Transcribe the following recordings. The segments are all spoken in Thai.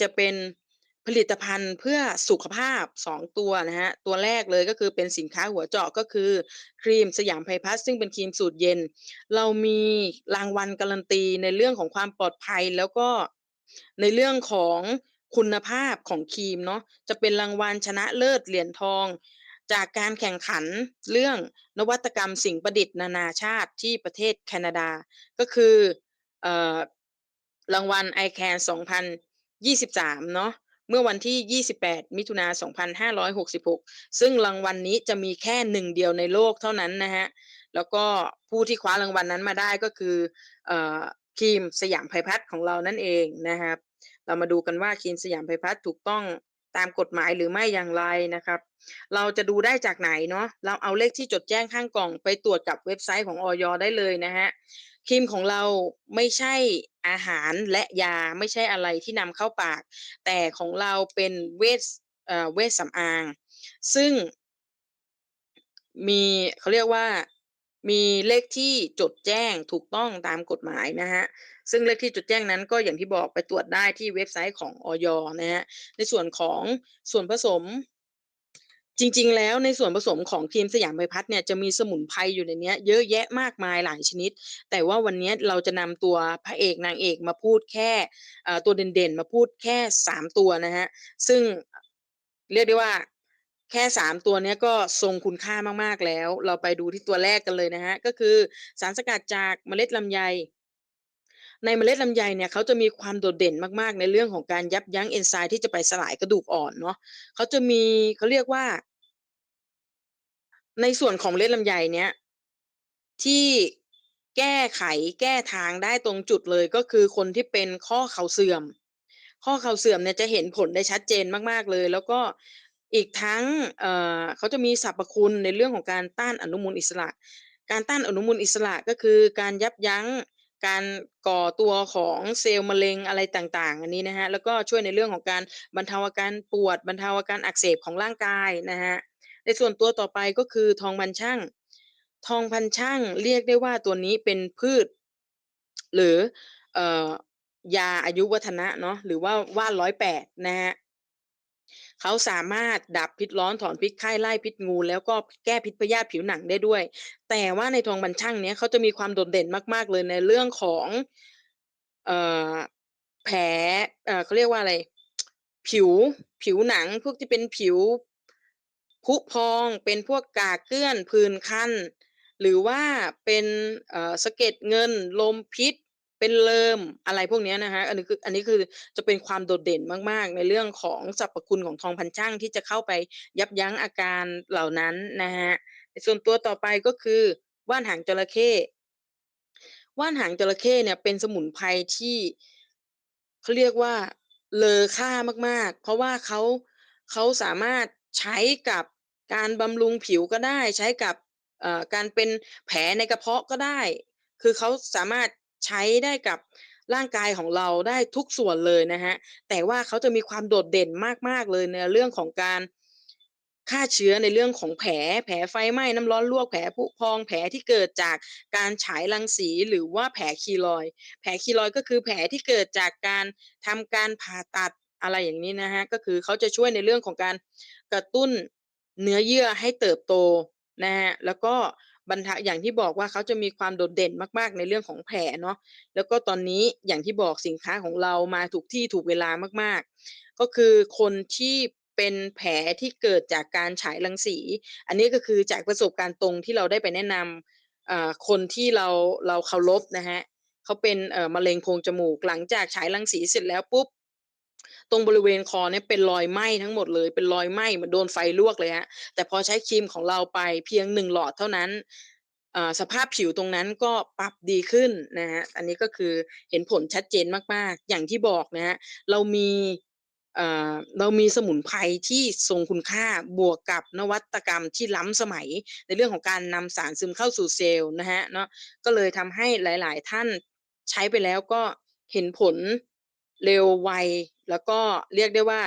จะเป็นผลิตภัณฑ์เพื่อสุขภาพ 2 ตัวนะครับตัวแรกเลยก็คือเป็นสินค้าหัวเจาะก็คือครีมสยามไพพัสซึ่งเป็นครีมสูตรเย็น เรามีรางวัลการันตีในเรื่องของความปลอดภัยแล้วก็ในเรื่องของคุณภาพของครีมเนาะจะเป็นรางวัลชนะเลิศเหรียญทอง จากการแข่งขันเรื่องนวัตกรรมสิ่งประดิษฐ์นานาชาติที่ประเทศแคนาดา ก็คือเอ่อรางวัล iCare 2023 เนาะเมื่อวันที่ 28 มิถุนา 2566 ซึ่งรางวัลนี้จะมีแค่1เดียวในโลกเท่านั้นนะครับแล้วก็ผู้ที่คว้ารางวัลนั้นมาได้ก็คือเอ่อครีมสยามไพพัสของเรานั่นเองนะครับ เรามาดูกันว่าครีมสยามไพพัสถูกต้องตามกฎหมายหรือไม่อย่างไรนะครับ เราจะดูได้จากไหนเนาะ เราเอาเลขที่จดแจ้งข้างกล่องไปตรวจกับเว็บไซต์ของออย.ได้เลยนะครับ ครีมของเราไม่ใช่อาหารและยาไม่ใช่อะไรที่นำเข้าปาก แต่ของเราเป็นเวชเอ่อเวชสำอาง ซึ่งมีเขาเรียกว่ามีเลขที่จดแจ้งถูกต้องตามกฎหมายนะครับซึ่งเลขที่จดแจ้งนั้นก็อย่างที่บอกไปตรวจได้ที่เว็บไซต์ของออย.นะครับในส่วนของส่วนผสม จริง ๆ แล้วในส่วนผสมของครีมสยามไพพัสเนี่ยจะมีสมุนไพรอยู่ในเนี้ยเยอะแยะมากมายหลายชนิด แต่ว่าวันนี้เราจะนำตัวพระเอกนางเอกมาพูดแค่ตัวเด่นๆ มาพูดแค่3ตัวนะครับซึ่งเรียกได้ว่าแค่3ตัวนี้ก็ทรงคุณค่ามากๆแล้ว เราไปดูที่ตัวแรกกันเลยนะครับก็คือสารสกัดจากเมล็ดลำไยในเมล็ดลำไยเนี่ยเขาจะมีความโดดเด่นมากๆ ในเรื่องของการยับยั้งเอนไซม์ที่จะไปสลายกระดูกอ่อนเนาะเขาจะมีเขาเรียกว่า ในส่วนของเล็ดลำไยเนี้ยที่แก้ไขแก้ทางได้ตรงจุดเลยก็คือคนที่เป็นข้อเข่าเสื่อม ข้อเข่าเสื่อมเนี่ยจะเห็นผลได้ชัดเจนมากๆเลย แล้วก็อีกทั้งเอ่อเขาจะมีสรรพคุณในเรื่องของการต้านอนุมูลอิสระ การต้านอนุมูลอิสระก็คือการยับยั้งการก่อตัวของเซลล์มะเร็งอะไรต่าง ๆ อันนี้นะครับแล้วก็ช่วยในเรื่องของการบรรเทาอาการปวดบรรเทาอาการอักเสบของร่างกายนะครับ ในส่วนตัวต่อไปก็คือทองพันช่าง ทองพันช่างเรียกได้ว่าตัวนี้เป็นพืช หรือเอ่อยาอายุวัฒนะเนาะหรือว่าว่าน108นะครับเขาสามารถดับพิษร้อนถอนพิษไข้ไล่พิษงู แล้วก็แก้พิษพยาธิผิวหนังได้ด้วย แต่ว่าในทองพันช่างเนี้ยเขาจะมีความโดดเด่นมาก ๆ เลยในเรื่องของเอ่อแผลเอ่อเขาเรียกว่าอะไร ผิวผิวหนังพวกที่เป็นผิว พุพองเป็นพวกกากเกลื่อนผื่นคัน หรือว่าเป็นสะเก็ดเงิน ลมพิษ เป็นเริมอะไรพวกนี้นะครับอันนี้คืออันนี้คือจะเป็นความโดดเด่นมากๆ ในเรื่องของสรรพคุณของทองพันช่างที่จะเข้าไปยับยั้งอาการเหล่านั้นนะครับในส่วนตัวต่อไปก็คือว่านหางจระเข้ว่านหางจระเข้เนี่ยเป็นสมุนไพรที่เขาเรียกว่าเลอค่ามาก ๆ เพราะว่าเขาเขาสามารถ ใช้กับการบำรุงผิวก็ได้ ใช้กับ เอ่อ การเป็นแผลในกระเพาะก็ได้ คือเขาสามารถใช้ได้กับร่างกายของเราได้ทุกส่วนเลยนะครับ แต่ว่าเขาจะมีความโดดเด่นมาก ๆ เลยในเรื่องของการฆ่าเชื้อในเรื่องของแผล แผลไฟไหม้ น้ำร้อนลวก แผลพุพอง แผลที่เกิดจากการฉายรังสี หรือว่าแผลคีลอยด์ แผลคีลอยด์ ก็คือแผลที่เกิดจากการทำการผ่าตัด อะไรอย่างนี้นะครับก็คือเขาจะช่วยในเรื่องของการกระตุ้นเนื้อเยื่อให้เติบโตนะครับแล้วก็บรรทะอย่างที่บอกว่าเขาจะมีความโดดเด่นมากๆ ในเรื่องของแผลเนาะแล้วก็ตอนนี้อย่างที่บอกสินค้าของเรามาถูกที่ถูกเวลามากๆ ก็คือคนที่เป็นแผลที่เกิดจากการฉายรังสี อันนี้ก็คือจากประสบการณ์ตรงที่เราได้ไปแนะนำอ่าคนที่เราเราเคารพนะครับเขาเป็นเอ่อมะเร็งโพรงจมูกหลังจากฉายรังสีเสร็จแล้วปุ๊บ ตรงบริเวณคอเนี่ยเป็นรอยไหม้ทั้งหมดเลย เป็นรอยไหม้เหมือนโดนไฟลวกเลยครับแต่พอใช้ครีมของเราไปเพียง1หลอดเท่านั้นสภาพผิวตรงนั้นก็ปรับดีขึ้นนะครับอันนี้ก็คือเห็นผลชัดเจนมากๆ อย่างที่บอกนะครับเรามีเรามีสมุนไพรที่ทรงคุณค่าบวกกับนวัตกรรมที่ล้ำสมัย ในเรื่องของการนำสารซึมเข้าสู่เซลล์นะครับเนาะก็เลยทำให้หลาย ๆ ท่านใช้ไปแล้วก็เห็นผล เร็วไว แล้วก็เรียกได้ว่า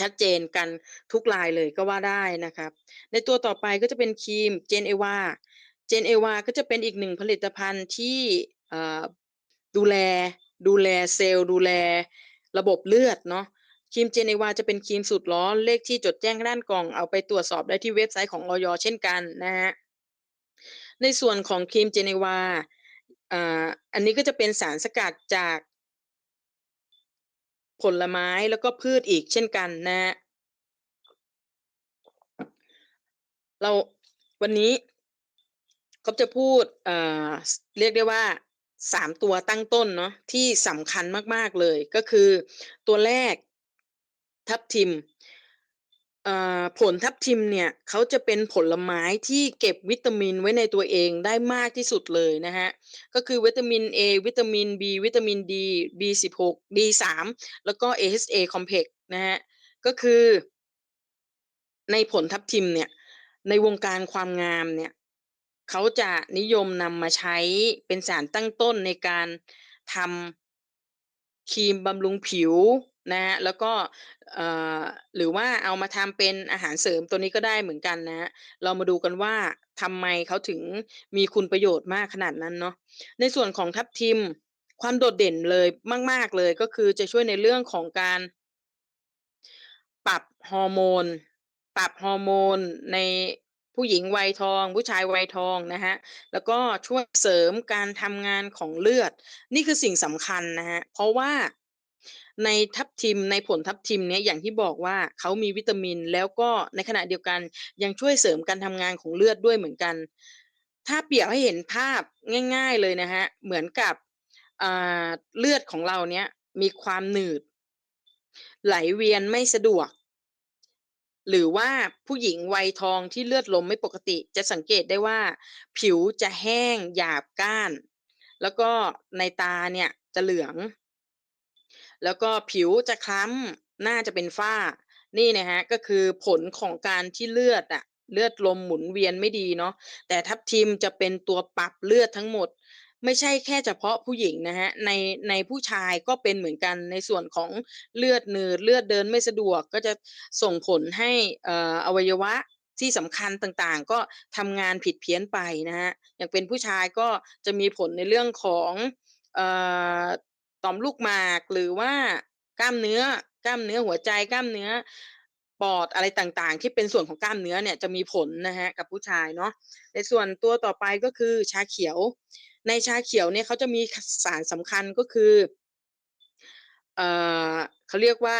ชัดเจนกันทุกรายเลยก็ว่าได้นะครับ ในตัวต่อไปก็จะเป็นครีม Gen-Eva Gen-Eva ก็จะเป็นอีก1ผลิตภัณฑ์ที่ดูแลดูแลเซลล์ดูแลระบบเลือดเนาะครีม Geneva จะเป็นครีมสูตรร้อนเลขที่จดแจ้งด้านกล่องเอาไปตรวจสอบได้ที่เว็บไซต์ของออย.เช่นกันนะครับในส่วนของครีม Geneva อ่าอันนี้ก็จะเป็นสารสกัดจาก ผลไม้แล้วก็พืชอีกเช่นกันนะ เราวันนี้ก็จะพูดเอ่อเรียกได้ว่าสามตัวตั้งต้นเนาะที่สำคัญมาก ๆ เลยก็คือตัวแรกทับทิม อ่าผลทับทิมเนี่ยเขาจะเป็นผลไม้ที่เก็บวิตามินไว้ในตัวเองได้มากที่สุดเลยนะครับก็คือวิตามินเอวิตามินบีวิตามินดี B16 D3 แล้วก็ AHA Complex นะครับก็คือในผลทับทิมเนี่ยในวงการความงามเนี่ยเขาจะนิยมนำมาใช้เป็นสารตั้งต้นในการทำ ครีมบำรุงผิวนะครับแล้วก็เอ่อหรือว่าเอามาทำเป็นอาหารเสริมตัวนี้ก็ได้เหมือนกันนะครับเรามาดูกันว่าทำไมเขาถึงมีคุณประโยชน์มากขนาดนั้นเนาะในส่วนของทับทิมความโดดเด่นเลยมาก ๆเลยก็คือจะช่วยในเรื่องของการปรับฮอร์โมน ปรับฮอร์โมนใน ผู้หญิงวัยทอง ผู้ชายวัยทองนะครับแล้วก็ช่วยเสริมการทำงานของเลือด นี่คือสิ่งสำคัญนะครับเพราะว่าในทับทิมในผลทับทิมเนี่ยอย่างที่บอกว่าเขามีวิตามิน แล้วก็ในขณะเดียวกันยังช่วยเสริมการทำงานของเลือดด้วยเหมือนกัน ถ้าเปรียบให้เห็นภาพง่าย ๆเลยนะครับเหมือนกับเลือดของเราเนี่ยมีความหนืด ไหลเวียนไม่สะดวก หรือว่าผู้หญิงวัยทองที่เลือดลมไม่ปกติ จะสังเกตได้ว่า ผิวจะแห้งหยาบกร้าน แล้วก็ในตาเนี่ยจะเหลือง แล้วก็ผิวจะคล้ำหน้าจะเป็นฝ้า นี่นะครับก็คือผลของการที่เลือดอะเลือดลมหมุนเวียนไม่ดีเนาะแต่ทับทิมจะเป็นตัวปรับเลือดทั้งหมด ไม่ใช่แค่เฉพาะผู้หญิงนะครับในในผู้ชายก็เป็นเหมือนกันในส่วนของเลือดหนืดเลือดเดินไม่สะดวกก็จะส่งผลให้อวัยวะที่สำคัญต่างๆ ก็ทำงานผิดเพี้ยนไปนะครับอย่างเป็นผู้ชายก็จะมีผลในเรื่องของต่อมลูกหมากหรือว่ากล้ามเนื้อกล้ามเนื้อหัวใจกล้ามเนื้อปอดอะไรต่างๆ ที่เป็นส่วนของกล้ามเนื้อเนี่ยจะมีผลนะครับกับผู้ชายเนาะในส่วนตัวต่อไปก็คือชาเขียว ในชาเขียวเนี่ยเขาจะมีสารสำคัญก็คือเอ่อเขาเรียกว่า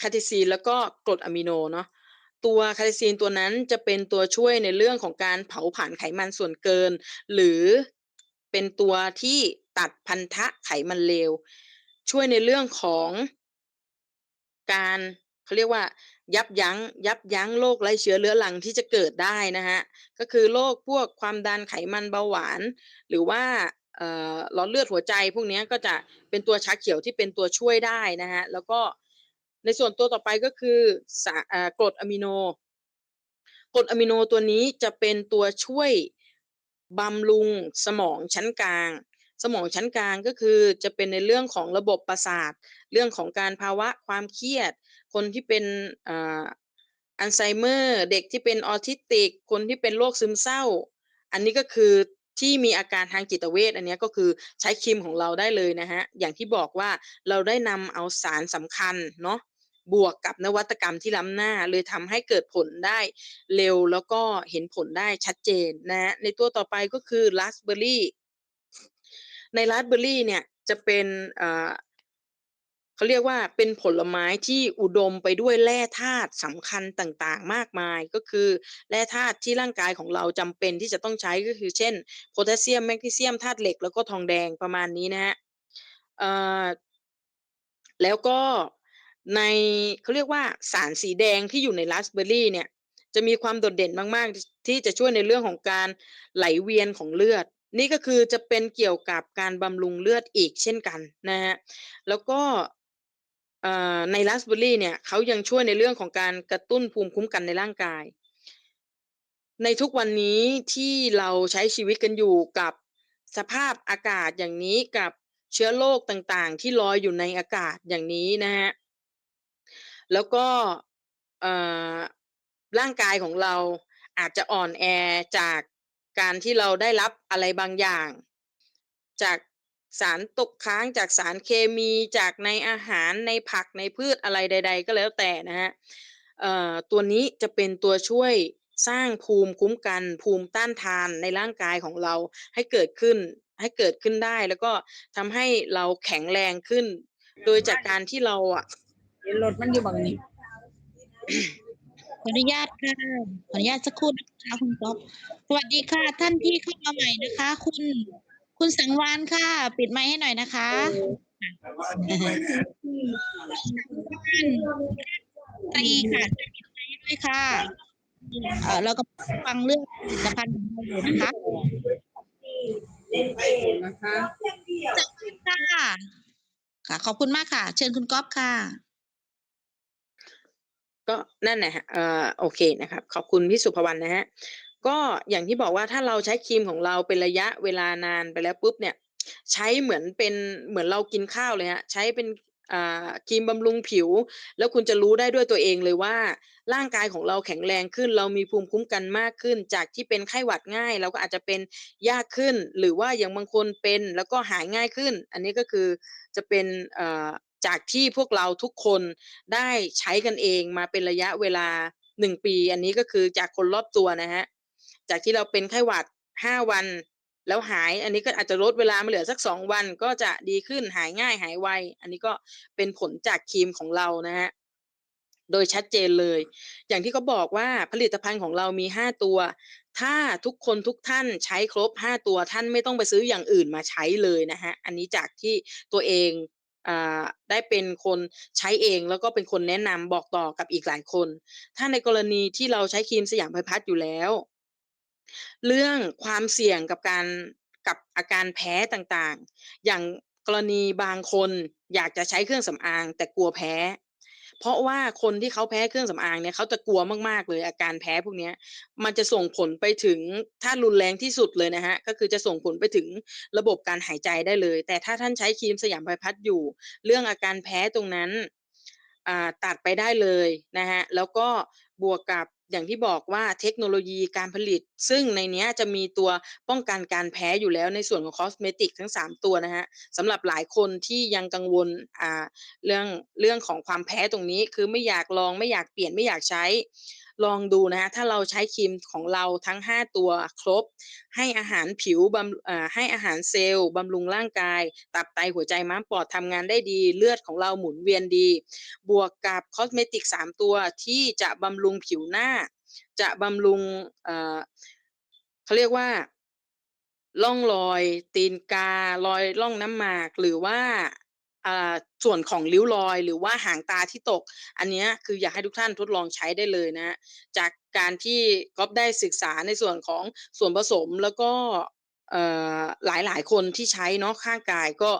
Catechin แล้วก็กรดอะมิโนเนาะตัว Catechin ตัวนั้นจะเป็นตัวช่วยในเรื่องของการเผาผลาญไขมันส่วนเกิน หรือเป็นตัวที่ตัดพันธะไขมันเลวช่วยในเรื่องของการเขาเรียกว่า ยับยั้ง ยับยั้งโรคไร้เชื้อเรื้อรังที่จะเกิดได้นะครับก็คือโรคพวกความดันไขมันเบาหวาน หรือว่าเอ่อหลอดเลือดหัวใจ พวกนี้ก็จะเป็นตัวชาเขียวที่เป็นตัวช่วยได้นะครับแล้วก็ในส่วนตัวต่อไปก็คืออกรดอะมิโนกรดอะมิโนตัวนี้จะเป็นตัวช่วยบำรุงสมองชั้นกลาง สมองชั้นกลางก็คือจะเป็นในเรื่องของระบบประสาท เรื่องของการภาวะความเครียด คนที่เป็นอัลไซเมอร์เด็กที่เป็นออทิสติก คนที่เป็นโรคซึมเศร้า อันนี้ก็คือที่มีอาการทางจิตเวชอันนี้ก็คือใช้ครีมของเราได้เลยนะครับอย่างที่บอกว่าเราได้นำเอาสารสำคัญเนาะบวกกับนวัตกรรมที่ล้ำหน้า เลยทำให้เกิดผลได้เร็วแล้วก็เห็นผลได้ชัดเจนนะในตัวต่อไปก็คือราสเบอร์รี่ ในราสเบอร์รี่เนี่ยจะเป็นเขาเรียกว่าเป็นผลไม้ที่อุดมไปด้วยแร่ธาตุสำคัญต่างๆ มากมายก็คือแร่ธาตุที่ร่างกายของเราจำเป็นที่จะต้องใช้ก็คือเช่นโพแทสเซียมแมกนีเซียมธาตุเหล็กแล้วก็ทองแดงประมาณนี้นะครับเอ่อแล้วก็ในเขาเรียกว่าสารสีแดงที่อยู่ในราสเบอร์รี่เนี่ยจะมีความโดดเด่นมาก ๆ ที่จะช่วยในเรื่องของการไหลเวียนของเลือด นี่ก็คือจะเป็นเกี่ยวกับการบำรุงเลือดอีกเช่นกันนะครับแล้วก็ในราสเบอร์รี่เนี่ยเขายังช่วยในเรื่องของการกระตุ้นภูมิคุ้มกันในร่างกาย ในทุกวันนี้ที่เราใช้ชีวิตกันอยู่กับสภาพอากาศอย่างนี้กับเชื้อโรคต่างๆ ที่ลอยอยู่ในอากาศอย่างนี้นะครับแล้วก็ร่างกายของเราอาจจะอ่อนแอจาก การที่เราได้รับอะไรบางอย่าง จากสารตกค้างจากสารเคมีจากในอาหารในผักในพืชอะไรใด ๆ ก็แล้วแต่นะครับเอ่อตัวนี้จะเป็นตัวช่วยสร้างภูมิคุ้มกันภูมิต้านทานในร่างกายของเราให้เกิดขึ้นให้เกิดขึ้นได้แล้วก็ทำให้เราแข็งแรงขึ้น โดยจากการที่เราอะรถมันอยู่บังนี้ ออนุญาตค่ะ ขออนุญาตสักครู่นะคะคุณก๊อฟสวัสดีค่ะ ท่านที่เข้ามาใหม่นะคะ คุณ คุณสังวาลค่ะ ปิดไมค์ให้หน่อยนะคะตรีค่ะปิดไมค์ให้ด้วยค่ะเอ่อเรากำลังฟังเรื่องผลิตภัณฑ์ของเราอยู่นะคะนะคะค่ะค่ะขอบคุณมากค่ะ เชิญคุณก๊อฟค่ะ ก็นั่นแหละเอ่อโอเคนะครับ ขอบคุณพี่สุภวรรณนะครับก็อย่างที่บอกว่าถ้าเราใช้ครีมของเราเป็นระยะเวลานานไปแล้วปุ๊บเนี่ย ใช้เหมือนเป็นเหมือนเรากินข้าวเลยครับใช้เป็นอ่าครีมบำรุงผิว แล้วคุณจะรู้ได้ด้วยตัวเองเลยว่า ร่างกายของเราแข็งแรงขึ้น เรามีภูมิคุ้มกันมากขึ้น จากที่เป็นไข้หวัดง่าย เราก็อาจจะเป็นยากขึ้น หรือว่าอย่างบางคนเป็นแล้วก็หายง่ายขึ้น อันนี้ก็คือจะเป็นเอ่อ จากที่พวกเราทุกคนได้ใช้กันเองมาเป็นระยะเวลา1ปี อันนี้ก็คือจากคนรอบตัวนะครับจากที่เราเป็นไข้หวัด5วัน แล้วหายอันนี้ก็อาจจะลดเวลามาเหลือสัก2วันก็จะดีขึ้นหายง่ายหายไว อันนี้ก็เป็นผลจากครีมของเรานะครับโดยชัดเจนเลย อย่างที่เขาบอกว่าผลิตภัณฑ์ของเรามี 5 ตัว ถ้าทุกคนทุกท่านใช้ครบ 5 ตัวท่านไม่ต้องไปซื้ออย่างอื่นมาใช้เลยนะครับอันนี้จากที่ตัวเอง ได้เป็นคนใช้เองแล้วก็เป็นคนแนะนำบอกต่อกับอีกหลายคน ถ้าในกรณีที่เราใช้ครีมสยามไพรพัฒน์อยู่แล้ว เรื่องความเสี่ยงกับการกับอาการแพ้ต่างๆ อย่างกรณีบางคนอยากจะใช้เครื่องสำอางแต่กลัวแพ้ เพราะว่าคนที่เขาแพ้เครื่องสำอางเนี่ยเขาจะกลัวมากๆเลยอาการแพ้พวกนี้มันจะส่งผลไปถึงถ้ารุนแรงที่สุดเลยนะฮะก็คือจะส่งผลไปถึงระบบการหายใจได้เลย แต่ถ้าท่านใช้ครีมสยามไพพัดอยู่ เรื่องอาการแพ้ตรงนั้นอ่าตัดไปได้เลยนะฮะแล้วก็ บวกกับอย่างที่บอกว่าเทคโนโลยีการผลิต ซึ่งในเนี้ยจะมีตัวป้องกันการแพ้อยู่แล้วในส่วนของคอสเมติกทั้ง 3 ตัวนะฮะสำหรับหลายคนที่ยังกังวลอ่าเรื่องเรื่องของความแพ้ตรงนี้คือไม่อยากลองไม่อยากเปลี่ยนไม่อยากใช้ ลองดูนะครับถ้าเราใช้ครีมของเราทั้ง 5 ตัวครบ ให้อาหารผิวบำให้อาหารเซลล์บำรุงร่างกาย ตับไตหัวใจม้ามปอดทำงานได้ดี เลือดของเราหมุนเวียนดี บวกกับคอสเมติก 3 ตัวที่จะบำรุงผิวหน้า จะบำรุงเขาเรียกว่าร่องรอย ตีนการอยร่องน้ำหมากหรือว่า ส่วนของริ้วรอยหรือว่าหางตาที่ตก อันนี้คืออยากให้ทุกท่านทดลองใช้ได้เลยนะ จากการที่ก๊อฟได้ศึกษาในส่วนของส่วนผสมแล้วก็เอ่อหลายคนที่ใช้เนาะข้างกายก็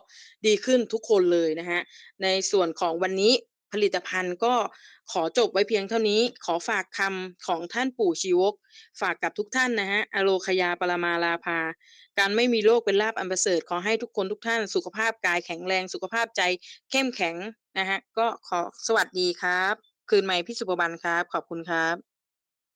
ดีขึ้นทุกคนเลยนะฮะในส่วนของวันนี้ ผลิตภัณฑ์ก็ขอจบไว้เพียงเท่านี้ ขอฝากคำของท่านปู่ชีวก ฝากกับทุกท่านนะฮะ อโลคยาปรมาลาภา การไม่มีโรคเป็นลาบอันประเสริฐ ขอให้ทุกคนทุกท่านสุขภาพกายแข็งแรง สุขภาพใจเข้มแข็งนะฮะ ก็ขอสวัสดีครับ คืนใหม่พี่สุภบันครับ ขอบคุณครับ